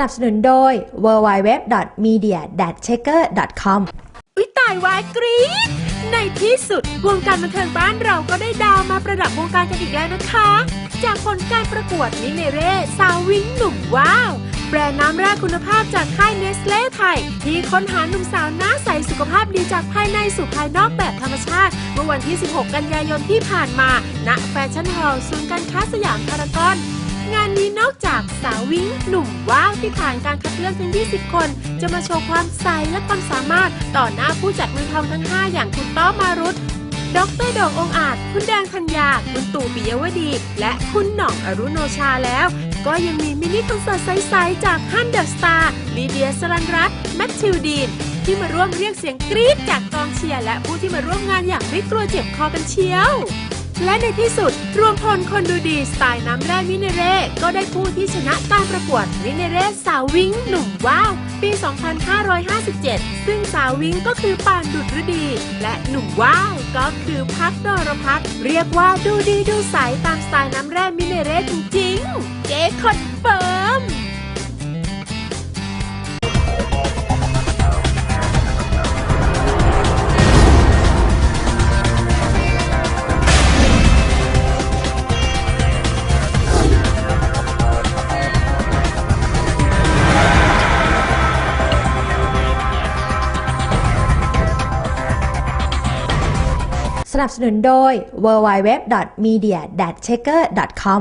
นับสนุนโดย www.media-checker.com อุ้ยตายวายกรี๊ดในที่สุด วงการบันเทิงบ้านเราก็ได้ดาวมาประดับวงการกันอีกแล้วนะคะ จากผลการประกวดมิเนเร่สาววิ้งหนุ่มว้าว แบรนด์น้ำแร่คุณภาพจากค่ายเนสเล่ไทย ที่ค้นหาหนุ่มสาวหน้าใสสุขภาพดีจากภายในสู่ภายนอกแบบธรรมชาติ เมื่อวันที่ 16 กันยายนที่ผ่านมาณแฟชั่นฮอลล์ศูนย์การค้าสยามพารากอน งานนี้นอกจากสาววิ้งหนุ่มว้าวที่ผ่านการคัดเลือกทั้ง20 คน จะมาโชว์ความใสและความสามารถต่อหน้าผู้จัดมือทองทั้ง 5 อย่างคุณต้อมารุตดรด่งองอาจ คุณแดงธัญญา คุณตู่ปิยวดี และคุณหน่องอรุโนชาแล้ว ก็ยังมีมินิคอนเสิร์ตใสๆจากฮันเดอร์สตาร์ลีเดียสรันรัตแมทธิวดีน ที่มาร่วมเรียกเสียงกรี๊ดจากกองเชียร์และผู้ที่มาร่วมงานอย่างไม่กลัวเจ็บคอกันเชียว และในที่สุด รวมพลคนดูดีสไตล์น้ำแร่มิเนเร่ ก็ได้ผู้ที่ชนะการประกวดมิเนเร่สาววิ้งหนุ่มว้าว ปี 2557 ซึ่งสาววิ้งก็คือปานดุดฤดี และหนุ่มว้าว ก็คือพักดรพัฒเรียกว่าดูดีดูใสตามสไตล์น้ำแร่มิเนเร่จริงๆ เจ๊คอนเฟิร์ม นับสนุนโดย www.media-checker.com